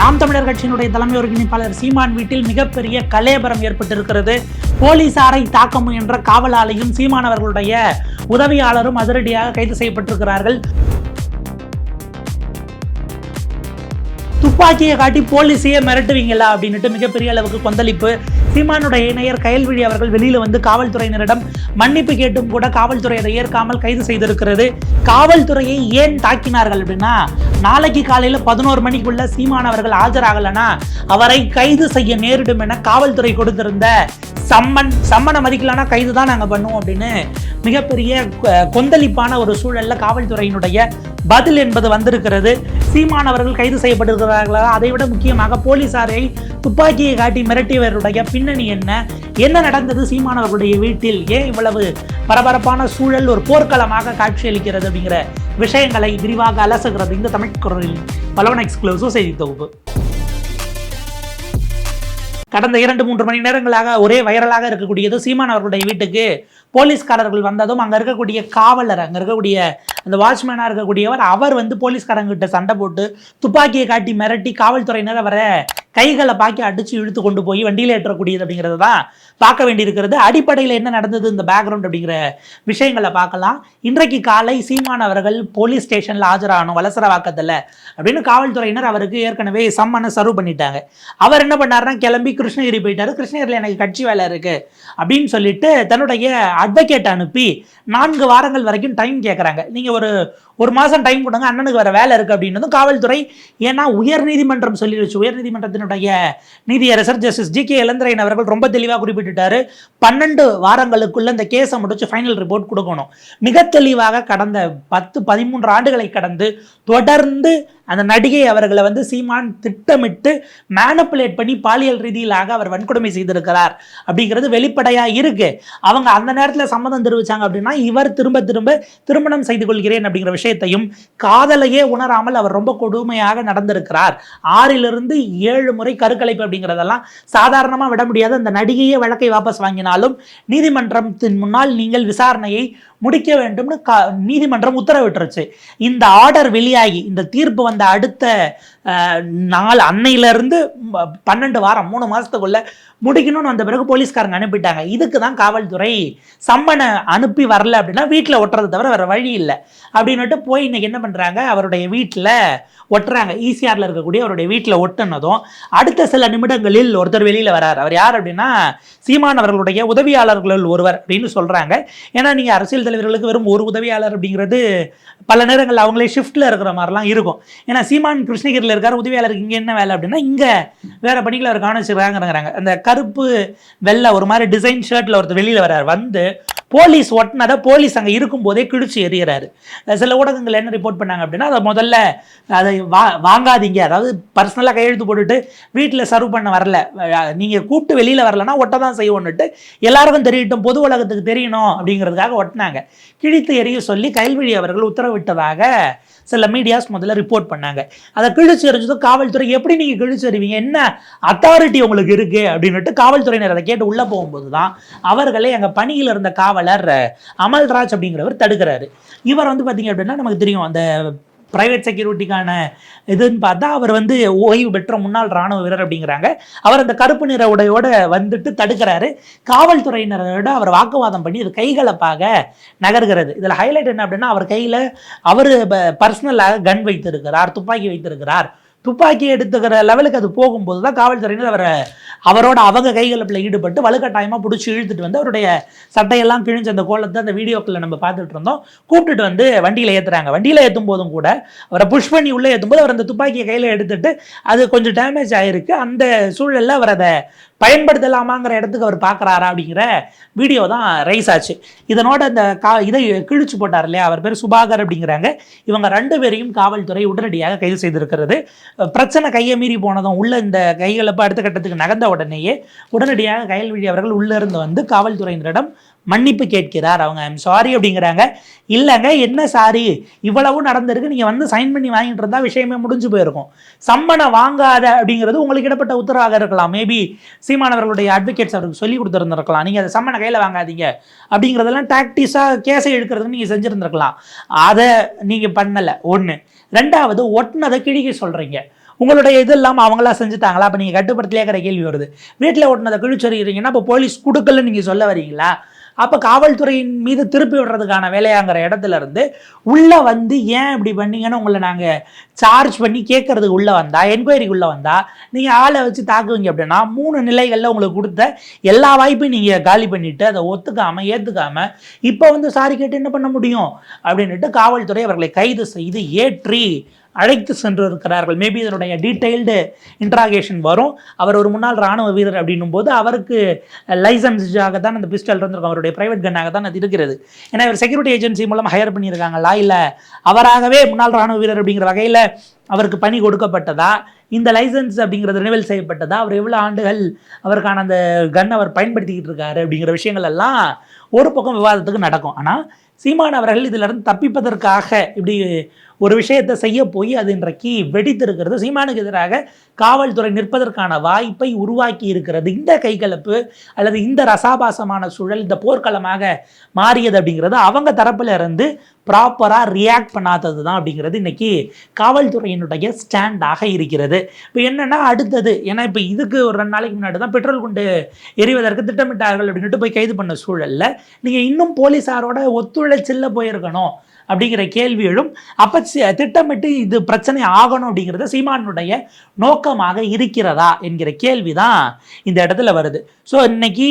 நாம் தமிழர் கட்சியினுடைய தலைமை ஒருங்கிணைப்பாளர் சீமான் வீட்டில் மிகப்பெரிய கலேபரம் ஏற்பட்டிருக்கிறது. போலீசாரை தாக்க முயன்ற காவலாளையும் சீமானவர்களுடைய உதவியாளரும் அதிரடியாக கைது செய்யப்பட்டிருக்கிறார்கள். துப்பாக்கியை காட்டி போலீஸையே மிரட்டுவீங்களா அப்படின்னுட்டு மிகப்பெரிய அளவுக்கு கொந்தளிப்பு. சீமானுடைய இணையர் கயல்விழி அவர்கள் வெளியில் வந்து காவல்துறையினரிடம் மன்னிப்பு கேட்டும் கூட காவல்துறை அதை ஏற்காமல் கைது செய்திருக்கிறது. காவல்துறையை ஏன் தாக்கினார்கள் அப்படின்னா நாளைக்கு காலையில் பதினோரு மணிக்குள்ள சீமான் அவர்கள் ஆஜராகலைன்னா அவரை கைது செய்ய நேரிடும் என காவல்துறை கொடுத்திருந்த சம்மன் சம்மனை மதிக்கலனா கைது தான் நாங்கள் பண்ணுவோம் அப்படின்னு மிகப்பெரிய கொந்தளிப்பான ஒரு சூழல்ல காவல்துறையினுடைய பதில் என்பது வந்திருக்கிறது. சீமான் அவர்கள் கைது செய்யப்பட்டிருக்கிறார்களா? அதை விட முக்கியமாக போலீசாரை துப்பாக்கியை காட்டி மிரட்டியவருடைய பின்னணி என்ன? என்ன நடந்தது சீமான் அவர்களுடைய வீட்டில்? ஏன் இவ்வளவு பரபரப்பான சூழல் ஒரு போர்க்களமாக காட்சியளிக்கிறது அப்படிங்கிற விஷயங்களை விரிவாக அலசுகிறது இந்த தமிழ் குரலில் பலவன் எக்ஸ்க்ளூசிவ் செய்தி தொகுப்பு. கடந்த இரண்டு மூன்று மணி நேரங்களாக ஒரே வைரலாக இருக்கக்கூடியது சீமான் அவர்களுடைய வீட்டுக்கு போலீஸ்காரர்கள் வந்ததும் அங்கே இருக்கக்கூடிய காவலர் அங்கே இருக்கக்கூடிய அந்த வாட்ச்மேனாக இருக்கக்கூடியவர் அவர் வந்து போலீஸ்காரங்கிட்ட சண்டை போட்டு துப்பாக்கியை காட்டி மிரட்டி காவல்துறையினர் அவரை கைகளை பாக்கி அடிச்சு இழுத்து கொண்டு போய் வண்டியில் ஏற்றக்கூடியது அப்படிங்கிறது தான் பார்க்க வேண்டியிருக்கிறது. அடிப்படையில் என்ன நடந்தது இந்த பேக்ரவுண்ட் அப்படிங்கிற விஷயங்களை பார்க்கலாம். இன்றைக்கு காலை சீமான் அவர்கள் போலீஸ் ஸ்டேஷனில் ஆஜராகணும் வலசரவாக்கத்தில் அப்படின்னு காவல்துறையினர் அவருக்கு ஏற்கனவே சம்மனை சர்வ் பண்ணிட்டாங்க. அவர் என்ன பண்ணாருன்னா கிளம்பி கிருஷ்ணகிரி போயிட்டார். கிருஷ்ணகிரியில் எனக்கு கட்சி வேலை இருக்குது அப்படின்னு சொல்லிட்டு தன்னுடைய அட்வொகேட் அனுப்பி நான்கு வாரங்கள் வரைக்கும் டைம் கேட்குறாங்க நீங்கள் ஒரு ஒரு மாதம் டைம் கொடுங்க அண்ணனுக்கு வேறு வேலை இருக்குது அப்படின்னதும் காவல்துறை ஏன்னா உயர்நீதிமன்றம் சொல்லிடுச்சு உயர்நீதிமன்றத்தினுடைய நீதியரசர் ஜஸ்டிஸ் ஜி கே இளந்திரையன் அவர்கள் ரொம்ப தெளிவாக குறிப்பிட்டுட்டாரு. பன்னெண்டு வாரங்களுக்குள்ள இந்த கேஸை முடிச்சு ஃபைனல் ரிப்போர்ட் கொடுக்கணும். மிக தெளிவாக கடந்த பத்து பதிமூன்று ஆண்டுகளை கடந்து தொடர்ந்து அந்த நடிகை அவர்களை வந்து சீமான் திட்டமிட்டு மேனப்புலேட் பண்ணி பாலியல் ரீதியிலாக அவர் வன்கொடுமை செய்திருக்கிறார் அப்படிங்கிறது வெளிப்படையாக இருக்கு. அவங்க அந்த நேரத்தில் சம்மதம் தெரிவித்தாங்க அப்படின்னா இவர் திரும்ப திரும்ப திருமணம் செய்து கொள்கிறேன் அப்படிங்கிற விஷயத்தையும் காதலையே உணராமல் அவர் ரொம்ப கொடுமையாக நடந்திருக்கிறார். ஆறிலிருந்து ஏழு முறை கருக்கலைப்பு அப்படிங்கிறதெல்லாம் சாதாரணமாக விட முடியாத. அந்த நடிகையே வழக்கை வாபஸ் வாங்கினாலும் நீதிமன்றத்தின் முன்னால் நீங்கள் விசாரணையை முடிக்க வேண்டும்னு கா நீதிமன்றம் உத்தரவிட்டுருச்சு. இந்த ஆர்டர் வெளியாகி இந்த தீர்ப்பு வந்த அடுத்த நாள் அன்னையிலேருந்து பன்னெண்டு வாரம் மூணு மாதத்துக்குள்ளே முடிக்கணும்னு வந்த பிறகு போலீஸ்காரங்க அனுப்பிட்டாங்க. இதுக்கு தான் காவல்துறை சம்மனை அனுப்பி வரல அப்படின்னா வீட்டில் ஒட்டுறது தவிர வேறு வழி இல்லை. அப்படின்னுட்டு போய் இன்னைக்கு என்ன பண்ணுறாங்க அவருடைய வீட்டில் ஒட்டுறாங்க. ஈசிஆரில் இருக்கக்கூடிய அவருடைய வீட்டில் ஒட்டுனதும் அடுத்த சில நிமிடங்களில் ஒருத்தர் வெளியில் வரார். அவர் யார் அப்படின்னா சீமான் அவர்களுடைய உதவியாளர்களில் ஒருவர் அப்படின்னு சொல்கிறாங்க ஏன்னா நீங்கள் அரசியல் தலைவர்களுக்கு வெறும் ஒரு உதவியாளர் அப்படிங்கிறது பல நேரங்கள் அவங்களே ஷிஃப்ட்ல இருக்கிற மாதிரிலாம் இருக்கும். ஏன்னா சீமான் கிருஷ்ணகிரியில் இருக்கார் உதவியாளருக்கு இங்க என்ன வேலை அப்படின்னா இங்க வேற பணிகளை அவர் கவனிச்சிருக்காங்கிறாங்க அந்த கருப்பு வெள்ளை ஒரு மாதிரி டிசைன் ஷர்ட்ல ஒருத்தர் வெளியில வர்றார். வந்து போலீஸ் ஒட்டினதை போலீஸ் அங்கே இருக்கும்போதே கிழிச்சு எறிகிறாரு சில ஊடகங்கள் என்ன ரிப்போர்ட் பண்ணாங்க அப்படின்னா அதை முதல்ல அதை வா வாங்காதீங்க. அதாவது பர்சனலாக கையெழுத்து போட்டுட்டு வீட்டில் சர்வ் பண்ண வரல. நீங்கள் கூப்பிட்டு வெளியில் வரலன்னா ஒட்ட தான் செய்வோன்னுட்டு எல்லாருக்கும் தெரியட்டும் பொது உலகத்துக்கு தெரியணும் அப்படிங்கிறதுக்காக ஒட்டினாங்க. கிழித்து எறிய சொல்லி கைல்வழி அவர்கள் உத்தரவிட்டதாக சில மீடியாஸ் முதல்ல ரிப்போர்ட் பண்ணாங்க. அதை கிழிச்சு எறிஞ்சதும் காவல்துறை எப்படி நீங்கள் கிழிச்சு எறிவீங்க? என்ன அத்தாரிட்டி உங்களுக்கு இருக்குது அப்படின்னுட்டு காவல்துறையினர் அதை கேட்டு உள்ளே போகும்போது தான் அவர்களே அங்கே பணியில் இருந்த காவல் காவலர் அமல்ராஜ் அப்படிங்கிறவர் தடுக்கிறாரு. இவர் வந்து பார்த்தீங்க அப்படின்னா நமக்கு தெரியும் அந்த பிரைவேட் செக்யூரிட்டிக்கான இதுன்னு பார்த்தா அவர் வந்து ஓய்வு பெற்ற முன்னாள் ராணுவ வீரர் அப்படிங்கிறாங்க. அவர் அந்த கருப்பு நிற உடையோட வந்துட்டு தடுக்கிறாரு. காவல்துறையினரோட அவர் வாக்குவாதம் பண்ணி அது கைகலப்பாக நகர்கிறது. இதில் ஹைலைட் என்ன அப்படின்னா அவர் கையில் அவர் பர்சனலாக கன் வைத்திருக்கிறார் துப்பாக்கி வைத்திருக்கிறார். துப்பாக்கி எடுத்துக்கிற லெவலுக்கு அது போகும்போது தான் காவல்துறையினர் அவரை அவரோட அவங்க கைகளில் ஈடுபட்டு வலுக்கட்டாயமாக பிடிச்சி இழுத்துட்டு வந்து அவருடைய சட்டையெல்லாம் கிழிஞ்ச அந்த கோலத்தை அந்த வீடியோக்களில் நம்ம பார்த்துட்டு இருந்தோம். கூப்பிட்டுட்டு வந்து வண்டியில் ஏற்றுறாங்க வண்டியில் ஏற்றும் போதும் கூட அவரை புஷ் பண்ணி உள்ளே ஏற்றும்போது அவர் அந்த துப்பாக்கியை கையில் எடுத்துட்டு அது கொஞ்சம் டேமேஜ் ஆகிருக்கு அந்த சூழலில் அவர் அதை பயன்படுத்தலாமாங்கிற இடத்துக்கு அவர் பார்க்குறாரா அப்படிங்கிற வீடியோ தான் ரைஸ் ஆச்சு. இதனோட அந்த கா இதை கிழிச்சு போட்டார் இல்லையா? அவர் பேர் சுபாகர் அப்படிங்கிறாங்க. இவங்க ரெண்டு பேரையும் காவல்துறை உடனடியாக கைது செய்திருக்கிறது. பிரச்சனை கையை மீறி போனதும் உள்ள இந்த கைகளை அடுத்த கட்டத்துக்கு நகர்ந்த உடனேயே உடனடியாக கயல்விழி அவர்கள் உள்ள இருந்து வந்து காவல்துறையினரிடம் மன்னிப்பு கேட்கிறார் அவங்க. ஐம் சாரி அப்படிங்கிறாங்க. இல்லைங்க என்ன சாரி? இவ்வளவு நடந்திருக்கு நீங்கள் வந்து சைன் பண்ணி வாங்கிட்டு இருந்தால் விஷயமே முடிஞ்சு போயிருக்கும். சம்மனை வாங்காத அப்படிங்கிறது உங்களுக்கு இடப்பட்ட உத்தரவாக இருக்கலாம். மேபி சீமானவர்களுடைய அட்வொகேட்ஸ் அவருக்கு சொல்லி கொடுத்துருந்துருக்கலாம். நீங்கள் அதை சம்மனை கையில் வாங்காதீங்க அப்படிங்கிறதெல்லாம் டாக்டிஸாக கேஸை எடுக்கிறதுக்கு நீங்கள் செஞ்சுருந்துருக்கலாம். அதை நீங்கள் பண்ணலை. ஒன்று ரெண்டாவது ஒட்டுனதை கிழிக்க சொல்கிறீங்க உங்களுடைய இது இல்லாமல் அவங்களா செஞ்சுட்டாங்களா? அப்போ நீங்கள் கட்டுப்படுத்தலையாக்கிற கேள்வி வருது. வீட்டில் ஓட்டினதை கிழிச்சொறிகிறீங்கன்னா இப்போ போலீஸ் கொடுக்கலன்னு நீங்கள் சொல்ல வரீங்களா? அப்போ காவல்துறையின் மீது திருப்பி விடுறதுக்கான வேலையாங்கிற இடத்துல இருந்து உள்ளே வந்து ஏன் இப்படி பண்ணீங்கன்னு உங்களை நாங்கள் சார்ஜ் பண்ணி கேட்கறதுக்கு உள்ளே வந்தால் என்கொயரிக்கு உள்ளே நீங்கள் ஆளை வச்சு தாக்குவீங்க அப்படின்னா மூணு நிலைகளில் உங்களுக்கு கொடுத்த எல்லா வாய்ப்பையும் நீங்கள் காலி பண்ணிவிட்டு அதை ஒத்துக்காமல் ஏற்றுக்காமல் இப்போ வந்து சாரி கேட்டு என்ன பண்ண முடியும்? அப்படின்ட்டு காவல்துறை அவர்களை கைது செய்து ஏற்றி அழைத்து சென்று இருக்கிறார்கள் மேபி இதனுடைய டீட்டெயில்டு இன்ட்ராகேஷன் வரும். அவர் ஒரு முன்னாள் ராணுவ வீரர் அப்படின்னும் போது அவருக்கு லைசன்ஸாக தான் அந்த பிஸ்டல் இருந்திருக்கும். அவருடைய பிரைவேட் கன்னாக தான் அது இருக்கிறது. ஏன்னா இவர் செக்யூரிட்டி ஏஜென்சி மூலம் ஹையர் பண்ணியிருக்காங்களா? இல்லை அவராகவே முன்னாள் ராணுவ வீரர் அப்படிங்கிற வகையில் அவருக்கு பணி கொடுக்கப்பட்டதா? இந்த லைசன்ஸ் அப்படிங்கிறது ரினிவல் செய்யப்பட்டதா? அவர் எவ்வளோ ஆண்டுகள் அவருக்கான அந்த கன் அவர் பயன்படுத்திக்கிட்டு இருக்காரு அப்படிங்கிற விஷயங்கள் எல்லாம் ஒரு பக்கம் விவாதத்துக்கு நடக்கும். ஆனால் சீமான் அவர்கள் இதிலிருந்து தப்பிப்பதற்காக இப்படி ஒரு விஷயத்தை செய்ய போய் அது இன்றைக்கு வெடித்திருக்கிறது. சீமானுக்கு எதிராக காவல்துறை நிற்பதற்கான வாய்ப்பை உருவாக்கி இருக்கிறது. இந்த கைகலப்பு அல்லது இந்த ரசாபாசமான சூழல் இந்த போர்க்களமாக மாறியது அப்படிங்கிறது அவங்க தரப்பில் இருந்து ப்ராப்பராக ரியாக்ட் பண்ணாதது தான் அப்படிங்கிறது இன்றைக்கி காவல்துறையினுடைய ஸ்டாண்டாக இருக்கிறது. இப்போ என்னென்னா அடுத்தது ஏன்னா இப்போ இதுக்கு ஒரு ரெண்டு நாளைக்கு முன்னாடி தான் பெட்ரோல் குண்டு எரிவதற்கு திட்டமிட்டார்கள் அப்படின்ட்டு போய் கைது பண்ண சூழலில் நீங்கள் இன்னும் போலீஸாரோட ஒத்துழைச்சில்ல போயிருக்கணும். அப்படிங்கிற கேள்வி எழும். அப்போ திட்டமிட்டு இது பிரச்சனை ஆகணும் அப்படிங்கிறது சீமானுடைய நோக்கமாக இருக்கிறதா என்கிற கேள்வி தான் இந்த இடத்துல வருது. ஸோ இன்னைக்கு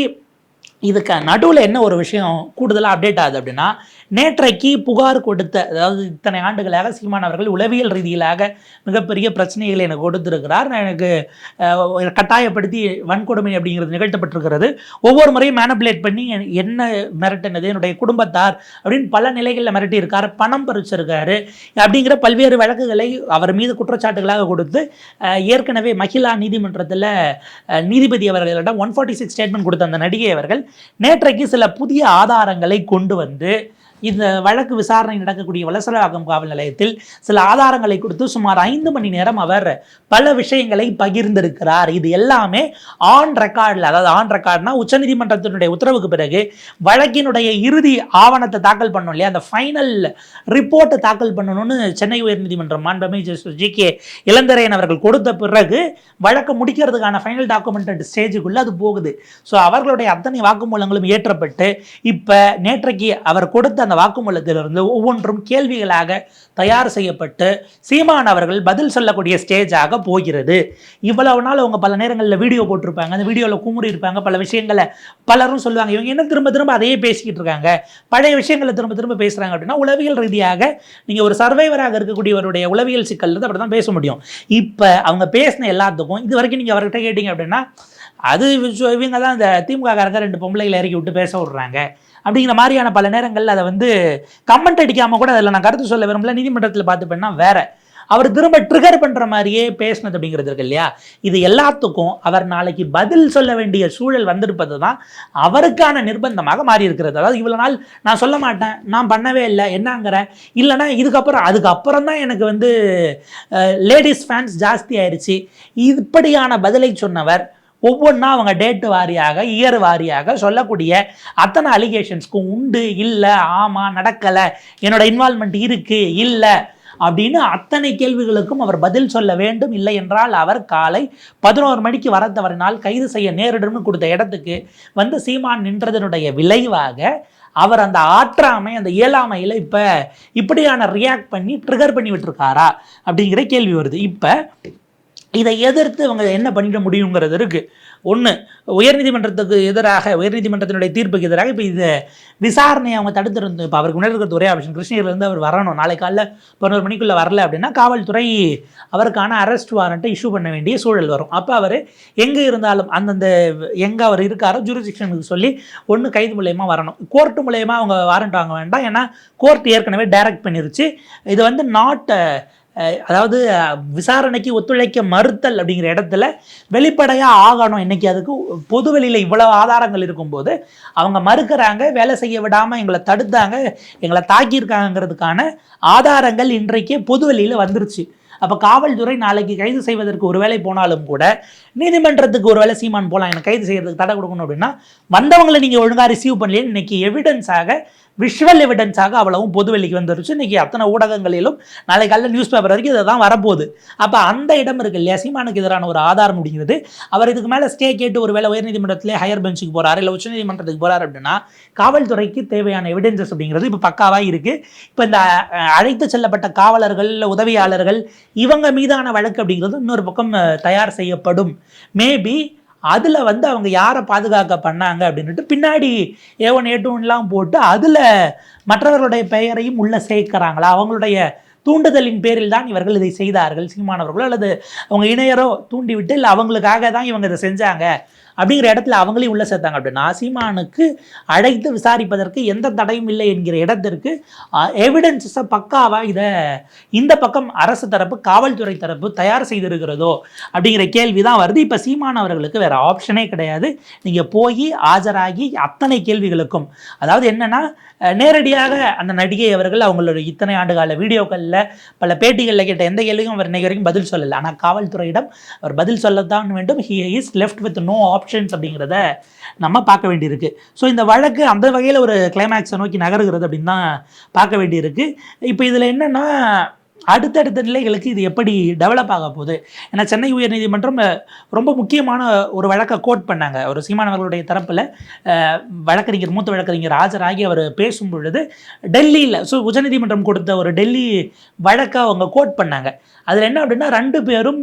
இதுக்கு நடுவில் என்ன ஒரு விஷயம் கூடுதலாக அப்டேட் ஆகுது அப்படின்னா நேற்றைக்கு புகார் கொடுத்த அதாவது இத்தனை ஆண்டுகளாக சீமான் அவர்கள் உளவியல் ரீதியிலாக மிகப்பெரிய பிரச்சனைகளை எனக்கு கொடுத்திருக்கிறார். எனக்கு கட்டாயப்படுத்தி வன்கொடுமை அப்படிங்கிறது நிகழ்த்தப்பட்டிருக்கிறது. ஒவ்வொரு முறையும் மேனப்புலேட் பண்ணி என்ன மிரட்டினது என்னுடைய குடும்பத்தார் அப்படின்னு பல நிலைகளில் மிரட்டியிருக்கார் பணம் பறிச்சிருக்காரு அப்படிங்கிற பல்வேறு வழக்குகளை அவர் மீது குற்றச்சாட்டுகளாக கொடுத்து ஏற்கனவே மகிழா நீதிமன்றத்தில் நீதிபதி அவர்களிடம் ஒன் ஃபார்ட்டி சிக்ஸ் ஸ்டேட்மெண்ட் கொடுத்த அந்த நடிகை அவர்கள் நேற்றைக்கு சில புதிய ஆதாரங்களை கொண்டு வந்து இந்த வழக்கு விசாரணை நடக்கக்கூடிய வலசரவாக்கம் காவல் நிலையத்தில் சில ஆதாரங்களை கொடுத்து சுமார் ஐந்து மணி நேரம் அவர் பல விஷயங்களை பகிர்ந்திருக்கிறார். இது எல்லாமே ஆன் ரெக்கார்டில் அதாவது ஆன் ரெக்கார்ட்னா உச்சநீதிமன்றத்தினுடைய உத்தரவுக்கு பிறகு வழக்கினுடைய இறுதி ஆவணத்தை தாக்கல் பண்ணணும் இல்லையா? அந்த ஃபைனல் ரிப்போர்ட்டை தாக்கல் பண்ணணும்னு சென்னை உயர்நீதிமன்றம் மாண்புமை ஜி கே இளந்தரையன் அவர்கள் கொடுத்த பிறகு வழக்கை முடிக்கிறதுக்கான ஃபைனல் டாக்குமெண்ட் ஸ்டேஜுக்குள்ளே அது போகுது. ஸோ அவர்களுடைய அத்தனை வாக்குமூலங்களும் ஏற்றப்பட்டு இப்போ நேற்றைக்கு அவர் கொடுத்த அந்த வாக்குமூலத்திலிருந்து ஒவ்வொன்றும் கேள்விகளாக தயார் செய்யப்பட்டு சீமான் அவர்கள் பதில் சொல்லக்கூடிய ஸ்டேஜாக போகிறது. இவ்வளவு நாள் அவங்க பல நேரங்களில் வீடியோ போட்டிருப்பாங்க. அந்த வீடியோவில் குமுறி இருப்பாங்க. பல விஷயங்களை பலரும் சொல்லுவாங்க. இவங்க என்ன திரும்ப திரும்ப அதையே பேசிக்கிட்டு இருக்காங்க? பழைய விஷயங்களை திரும்ப திரும்ப பேசுகிறாங்க அப்படின்னா உளவியல் ரீதியாக நீங்கள் ஒரு சர்வைவராக இருக்கக்கூடியவருடைய உளவியல் சிக்கல் இருந்து அப்படி தான் பேச முடியும். இப்போ அவங்க பேசின எல்லாத்துக்கும் இது வரைக்கும் நீங்கள் அவர்கிட்ட கேட்டிங்க அப்படின்னா அது இவங்க தான் இந்த திமுக காரங்க ரெண்டு பொம்பளைகளை இறக்கி விட்டு பேச விட்றாங்க. அப்படிங்கிற மாதிரியான பல நேரங்களில் அதை வந்து கமெண்ட் அடிக்காமல் கூட அதில் நான் கருத்து சொல்ல விரும்பல. நீதிமன்றத்தில் பார்த்துப்பேன்னா வேற. அவர் திரும்ப ட்ரிகர் பண்ணுற மாதிரியே பேசினது அப்படிங்கிறது இருக்கு இல்லையா? இது எல்லாத்துக்கும் அவர் நாளைக்கு பதில் சொல்ல வேண்டிய சூழல் வந்திருப்பது தான் அவருக்கான நிர்பந்தமாக மாறி இருக்கிறது அதாவது இவ்வளோ நாள் நான் சொல்ல மாட்டேன் நான் பண்ணவே இல்லை என்னங்கிறேன் இல்லைன்னா இதுக்கப்புறம் அதுக்கப்புறம் தான் எனக்கு வந்து லேடிஸ் ஃபேன்ஸ் ஜாஸ்தி ஆயிடுச்சு இப்படியான பதிலை சொன்னவர் ஒவ்வொன்றா அவங்க டேட்டு வாரியாக இயர் வாரியாக சொல்லக்கூடிய அத்தனை அலிகேஷன்ஸ்க்கும் உண்டு இல்லை ஆமாம் நடக்கலை என்னோட இன்வால்மெண்ட் இருக்குது இல்லை அப்படின்னு அத்தனை கேள்விகளுக்கும் அவர் பதில் சொல்ல வேண்டும் இல்லை என்றால் அவர் காலை பதினோரு மணிக்கு வர தவறினால் கைது செய்ய நேரிடும்னு கொடுத்த இடத்துக்கு வந்து சீமான் நின்றதனுடைய விளைவாக அவர் அந்த ஆற்றாமை அந்த இயலாமையில் இப்போ இப்படியான ரியாக்ட் பண்ணி ட்ரிகர் பண்ணி விட்டுருக்காரா அப்படிங்கிற கேள்வி வருது. இப்போ இதை எதிர்த்து அவங்க என்ன பண்ணிட முடியுங்கிறது இருக்குது ஒன்று உயர்நீதிமன்றத்துக்கு எதிராக உயர்நீதிமன்றத்தினுடைய தீர்ப்புக்கு எதிராக இப்போ இது விசாரணையை அவங்க தடுத்திருந்து இப்போ அவருக்கு முன்னாடி இருக்கிறது ஒரே ஆப்ஷன் கிருஷ்ணகிரிலேருந்து அவர் வரணும். நாளை காலைல பதினோரு மணிக்குள்ளே வரல அப்படின்னா காவல்துறை அவருக்கான அரெஸ்ட் வாரண்ட்டை இஷ்யூ பண்ண வேண்டிய சூழல் வரும். அப்போ அவர் எங்கே இருந்தாலும் அந்தந்த எங்கே அவர் இருக்காரோ ஜூரிசிக்ஷனுக்கு சொல்லி ஒன்று கைது மூலயமா வரணும். கோர்ட்டு மூலயமா அவங்க வாரண்ட் வாங்க வேண்டாம். ஏன்னா கோர்ட் ஏற்கனவே டைரக்ட் பண்ணிருச்சு. இது வந்து நாட் அதாவது விசாரணைக்கு ஒத்துழைக்க மறுத்தல் அப்படிங்கிற இடத்துல வெளிப்படையாக ஆகணும் இன்னைக்கு. அதுக்கு பொதுவெளியில் இவ்வளோ இவ்வளவு ஆதாரங்கள் இருக்கும்போது அவங்க மறுக்கிறாங்க வேலை செய்ய விடாமல் எங்களை தடுத்தாங்க எங்களை தாக்கியிருக்காங்கிறதுக்கான ஆதாரங்கள் இன்றைக்கே பொதுவெளியில் வந்துருச்சு. அப்போ காவல்துறை நாளைக்கு கைது செய்வதற்கு ஒரு வேலை போனாலும் கூட நீதிமன்றத்துக்கு ஒரு வேலை சீமான் போகலாம் எனக்கு கைது செய்யறதுக்கு தடை கொடுக்கணும் அப்படின்னா வந்தவங்களை நீங்கள் ஒழுங்காக ரிசீவ் பண்ணலையே இன்னைக்கு எவிடன்ஸாக விஷுவல் எவிடன்ஸாக அவ்வளவும் பொதுவெளிக்கு வந்துருச்சு. இன்றைக்கி அத்தனை ஊடகங்களிலும் நாளை காலையில் நியூஸ் பேப்பர் வரைக்கும் இதை தான் வரப்போகுது. அப்போ அந்த இடம் இருக்குது இல்லையா? சீமானுக்கு எதிரான ஒரு ஆதாரம் அப்படிங்கிறது அவர் இதுக்கு மேலே ஸ்டே கேட்டு ஒரு வேலை உயர்நீதிமன்றத்திலே ஹையர் பெஞ்சுக்கு போறாரு இல்லை உச்சநீதிமன்றத்துக்கு போகிறார் அப்படின்னா காவல்துறைக்கு தேவையான எவிடன்சஸ் அப்படிங்கிறது இப்போ பக்காவாக இருக்குது இப்போ இந்த அழைத்து செல்லப்பட்ட காவலர்கள் இல்லை உதவியாளர்கள் இவங்க மீதான வழக்கு அப்படிங்கிறது இன்னொரு பக்கம் தயார் செய்யப்படும். மேபி அதில் வந்து அவங்க யாரை பாதுகாக்க பண்ணாங்க அப்படின்ட்டு பின்னாடி ஏ ஒன் ஏ டூன்லாம் போட்டு அதில் மற்றவர்களுடைய பெயரையும் உள்ளே சேர்க்கிறாங்களா? அவங்களுடைய தூண்டுதலின் பேரில் தான் இவர்கள் இதை செய்தார்கள் சீமானவர்களோ அல்லது அவங்க இணையரோ தூண்டிவிட்டு இல்லை அவங்களுக்காக தான் இவங்க இதை செஞ்சாங்க? அப்படிங்கிற இடத்துல அவங்களையும் உள்ளே சேர்த்தாங்க. அப்படின்னா சீமானுக்கு அழைத்து விசாரிப்பதற்கு எந்த தடையும் இல்லை என்கிற இடத்திற்கு எவிடன்ஸஸை பக்காவாக இதை இந்த பக்கம் அரசு தரப்பு காவல்துறை தரப்பு தயார் செய்திருக்கிறதோ அப்படிங்கிற கேள்வி தான் வருது. இப்போ சீமான் அவர்களுக்கு வேறு ஆப்ஷனே கிடையாது. நீங்கள் போய் ஆஜராகி அத்தனை கேள்விகளுக்கும் அதாவது என்னென்னா நேரடியாக அந்த நடிகை அவர்கள் அவங்களோட இத்தனை ஆண்டுகால வீடியோக்களில் பல பேட்டிகளில் கேட்ட எந்த கேள்வியும் அவர் இன்னைக்கு வரைக்கும் பதில் சொல்லலை. ஆனால் காவல்துறையிடம் அவர் பதில் சொல்லத்தான் வேண்டும். He is left with no options அப்படிங்கிறத நம்ம பார்க்க வேண்டியிருக்கு. ஸோ இந்த வழக்கு அந்த வகையில் ஒரு கிளைமேக்ஸை நோக்கி நகருகிறது அப்படின்னு தான் பார்க்க வேண்டியிருக்கு. இப்போ இதில் என்னென்னா அடுத்தடுத்த நிலைகளுக்கு இது எப்படி டெவலப் ஆக போகுது? ஏன்னா சென்னை உயர்நீதிமன்றம் ரொம்ப முக்கியமான ஒரு வழக்கை கோட் பண்ணாங்க. ஒரு சீமானவர்களுடைய தரப்பில் வழக்கறிஞர் மூத்த வழக்கறிஞர் ஆஜராகி அவர் பேசும் பொழுது டெல்லியில் ஸோ உச்சநீதிமன்றம் கொடுத்த ஒரு டெல்லி வழக்கை அவங்க கோட் பண்ணாங்க. அதில் என்ன அப்படின்னா ரெண்டு பேரும்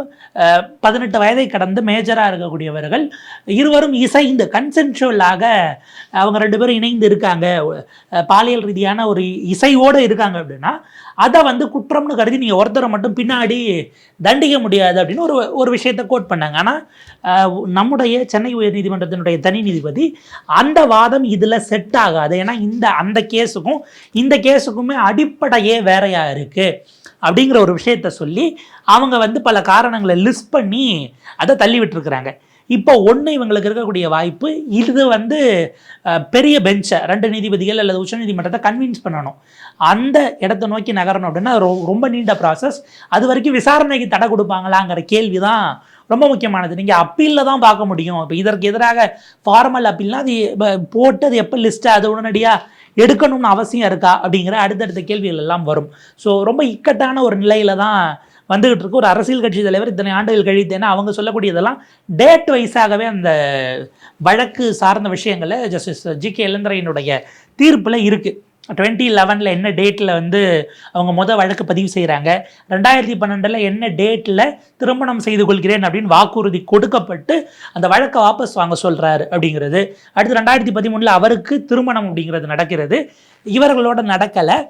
பதினெட்டு வயதை கடந்து மேஜராக இருக்கக்கூடியவர்கள். இருவரும் இசைந்து கன்சென்ஷுவலாக அவங்க ரெண்டு பேரும் இணைந்து இருக்காங்க. பாலியல் ரீதியான ஒரு இசையோடு இருக்காங்க அப்படின்னா அதை வந்து குற்றம்னு கருதி நீங்கள் ஒருத்தரை மட்டும் பின்னாடி தண்டிக்க முடியாது அப்படின்னு ஒரு ஒரு விஷயத்தை கோட் பண்ணாங்க. ஆனால் நம்முடைய சென்னை உயர்நீதிமன்றத்தினுடைய தனி நீதிபதி அந்த வாதம் இதில் செட் ஆகாது. ஏன்னா இந்த அந்த கேஸுக்கும் இந்த கேஸுக்குமே அடிப்படையே வேறையாக இருக்குது அப்படிங்கிற ஒரு விஷயத்த சொல்லி அவங்க வந்து பல காரணங்களை லிஸ்ட் பண்ணி அதை தள்ளி விட்டுருக்குறாங்க இப்போ ஒன்று இவங்களுக்கு இருக்கக்கூடிய வாய்ப்பு இது வந்து பெரிய பெஞ்சை ரெண்டு நீதிபதிகள் அல்லது உச்சநீதிமன்றத்தை கன்வின்ஸ் பண்ணணும். அந்த இடத்தை நோக்கி நகரணும் அப்படின்னா ரொ- ரொம்ப நீண்ட ப்ராசஸ் அது வரைக்கும் விசாரணைக்கு தடை கொடுப்பாங்களாங்கிற கேள்வி தான் ரொம்ப முக்கியமானது. நீங்கள் அப்பீலில் தான் பார்க்க முடியும். இப்போ இதற்கு எதிராக ஃபார்மல் அப்பீல்னால் அது போட்டு அது எப்போ லிஸ்ட்டு அது உடனடியாக எடுக்கணும்னு அவசியம் இருக்கா அப்படிங்கிற அடுத்தடுத்த கேள்விகள் எல்லாம் வரும். ஸோ ரொம்ப இக்கட்டான ஒரு நிலையில தான் வந்துகிட்டு இருக்கு. ஒரு அரசியல் கட்சி தலைவர் இத்தனை ஆண்டுகள் கழித்தேன்னா அவங்க சொல்லக்கூடியதெல்லாம் டேட் வைஸாகவே அந்த வழக்கு சார்ந்த விஷயங்களை ஜஸ்டிஸ் ஜி கே இளந்திரையினுடைய தீர்ப்பில் இருக்குது டுவெண்ட்டி லெவனில் என்ன டேட்டில் வந்து அவங்க முதல் வழக்கு பதிவு செய்கிறாங்க ரெண்டாயிரத்தி பன்னெண்டில் என்ன டேட்டில் திருமணம் செய்து கொள்கிறேன் அப்படின்னு வாக்குறுதி கொடுக்கப்பட்டு அந்த வழக்கை வாபஸ் வாங்க சொல்கிறாரு அப்படிங்கிறது. அடுத்து ரெண்டாயிரத்தி பதிமூணில் அவருக்கு திருமணம் அப்படிங்கிறது நடக்கிறது. இவர்களோட நடக்கலை.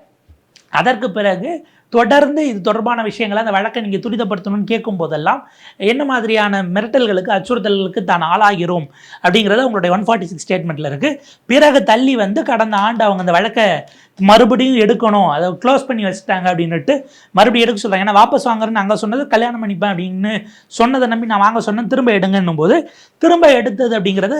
அதற்கு பிறகு தொடர்ந்து இது தொடர்பான விஷயங்களை அந்த வழக்கை நீங்கள் துரிதப்படுத்தணும்னு கேட்கும் போதெல்லாம் என்ன மாதிரியான மிரட்டல்களுக்கு அச்சுறுத்தல்களுக்கு தான் ஆளாகிறோம் அப்படிங்கிறது உங்களுடைய ஒன் ஃபார்ட்டி சிக்ஸ் ஸ்டேட்மெண்ட்டில் இருக்குது பிறகு தள்ளி வந்து கடந்த ஆண்டு அவங்க அந்த வழக்கை மறுபடியும் எடுக்கணும். அதை க்ளோஸ் பண்ணி வச்சுட்டாங்க அப்படின்னுட்டு மறுபடியும் எடுக்க சொல்கிறாங்க ஏன்னா வாபஸ் வாங்குறேன்னு அங்கே சொன்னது கல்யாணம் பண்ணிப்பேன் அப்படின்னு சொன்னதை நம்பி நான் வாங்க சொன்னேன். திரும்ப எடுங்கன்னும் போது திரும்ப எடுத்தது அப்படிங்கிறது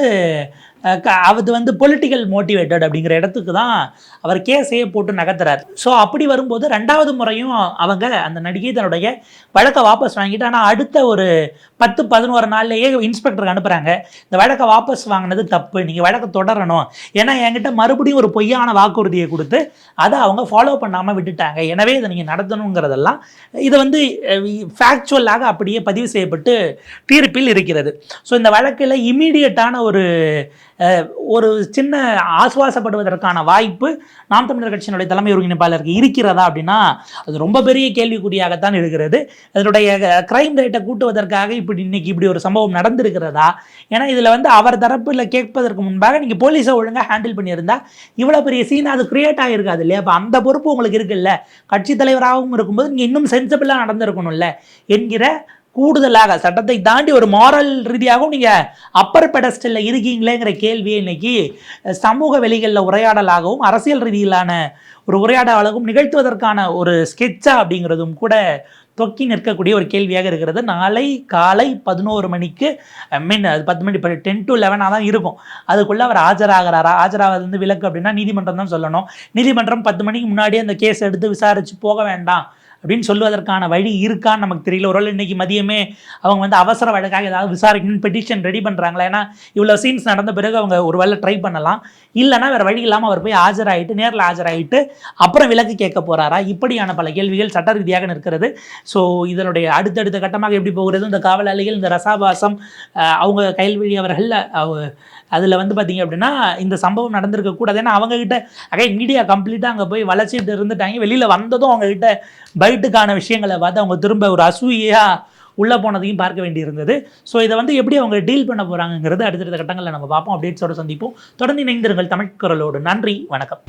க- அது வந்து பொலிட்டிக்கல் மோட்டிவேட்டட் அப்படிங்கிற இடத்துக்கு தான் அவர் கேஸையே போட்டு நகர்த்துறாரு. ஸோ அப்படி வரும்போது ரெண்டாவது முறையும் அவங்க அந்த நடிகை தன்னுடைய வழக்கை வாபஸ் வாங்கிட்டு ஆனால் அடுத்த ஒரு பத்து பதினோரு நாள்லேயே இன்ஸ்பெக்டருக்கு அனுப்புகிறாங்க இந்த வழக்கை வாபஸ் வாங்கினது தப்பு. நீங்கள் வழக்கை தொடரணும். ஏன்னா என்கிட்ட மறுபடியும் ஒரு பொய்யான வாக்குறுதியை கொடுத்து அதை அவங்க ஃபாலோ பண்ணாமல் விட்டுட்டாங்க. எனவே இதை நீங்கள் நடத்தணுங்கிறதெல்லாம் இது வந்து ஃபேக்சுவலாக அப்படியே பதிவு செய்யப்பட்டு தீர்ப்பில் இருக்கிறது. ஸோ இந்த வழக்கில் இமீடியட்டான ஒரு ஒரு சின்ன ஆசுவாசப்படுவதற்கான வாய்ப்பு நாம் தமிழர் கட்சியினுடைய தலைமை ஒருங்கிணைப்பாளருக்கு இருக்கிறதா அப்படின்னா அது ரொம்ப பெரிய கேள்விக்குறியாகத்தான் இருக்கிறது. அதனுடைய கிரைம் ரேட்டை கூட்டுவதற்காக இப்படி இன்னைக்கு இப்படி ஒரு சம்பவம் நடந்திருக்கிறதா? ஏன்னா இதில் வந்து அவர் தரப்பில் கேட்பதற்கு முன்பாக நீங்கள் போலீஸை ஒழுங்காக ஹேண்டில் பண்ணியிருந்தா இவ்வளோ பெரிய சீன் அது கிரியேட் ஆகிருக்காது இல்லையா? அப்போ அந்த பொறுப்பு உங்களுக்கு இருக்குல்ல. கட்சி தலைவராகவும் இருக்கும்போது நீங்கள் இன்னும் சென்சிபிளாக நடந்திருக்கணும்ல என்கிற கூடுதலாக சட்டத்தை தாண்டி ஒரு மாரல் ரீதியாகவும் நீங்கள் அப்பர் பெடஸ்டலில் இருக்கீங்களேங்கிற கேள்வியை இன்னைக்கு சமூக வெளிகளில் உரையாடலாகவும் அரசியல் ரீதியிலான ஒரு உரையாடலாகவும் நிகழ்த்துவதற்கான ஒரு ஸ்கெட்சா அப்படிங்கிறதும் கூட தொக்கி நிற்கக்கூடிய ஒரு கேள்வியாக இருக்கிறது. நாளை காலை பதினோரு மணிக்கு ஐ மீன் அது பத்து மணி இப்போ டென் டு லெவனாக தான் இருக்கும். அதுக்குள்ளே அவர் ஆஜராகிறாரா? ஆஜராகிறது விலக்கு அப்படின்னா நீதிமன்றம் தான் சொல்லணும். நீதிமன்றம் பத்து மணிக்கு முன்னாடியே அந்த கேஸ் எடுத்து விசாரித்து போக வேண்டாம். அப்படின்னு சொல்லுவதற்கான வழி இருக்கான்னு நமக்கு தெரியல. ஒரு இன்னைக்கு மதியமே அவங்க வந்து அவசர வழக்காக ஏதாவது விசாரிக்கணும்னு பெட்டிஷன் ரெடி பண்ணுறாங்களா ஏன்னா இவ்வளோ சீன்ஸ் நடந்த பிறகு அவங்க ஒரு வேளை ட்ரை பண்ணலாம். இல்லைன்னா வேறு வழி இல்லாமல் அவர் போய் ஆஜராயிட்டு நேரில் ஆஜராயிட்டு அப்புறம் விலக்கு கேட்க போகிறாரா இப்படியான பல கேள்விகள் சட்ட ரீதியாக இருக்கிறது ஸோ இதனுடைய அடுத்தடுத்த கட்டமாக எப்படி போகிறது? இந்த காவலாளிகள் இந்த ரசாபாசம் அவங்க கைல்வெளி அவர்கள் அதில் வந்து பார்த்தீங்க அப்படின்னா இந்த சம்பவம் நடந்திருக்க கூடாது ஏன்னா அவங்கக்கிட்ட அகை மீடியா கம்ப்ளீட்டாக அங்கே போய் வளர்ச்சிட்டு இருந்துட்டாங்க. வெளியில் வந்ததும் அவங்கக்கிட்ட பைட்டுக்கான விஷயங்களை பார்த்து அவங்க திரும்ப ஒரு அசூயாக உள்ளே போனதையும் பார்க்க வேண்டியிருந்தது. ஸோ இதை வந்து எப்படி அவங்க டீல் பண்ண போகிறாங்கிறது அடுத்தடுத்த கட்டங்களில் நம்ம பார்ப்போம். அப்டேட்ஸோடு சந்திப்போம். தொடர்ந்து இணைந்திருங்கள் தமிழ் குரலோடு. நன்றி. வணக்கம்.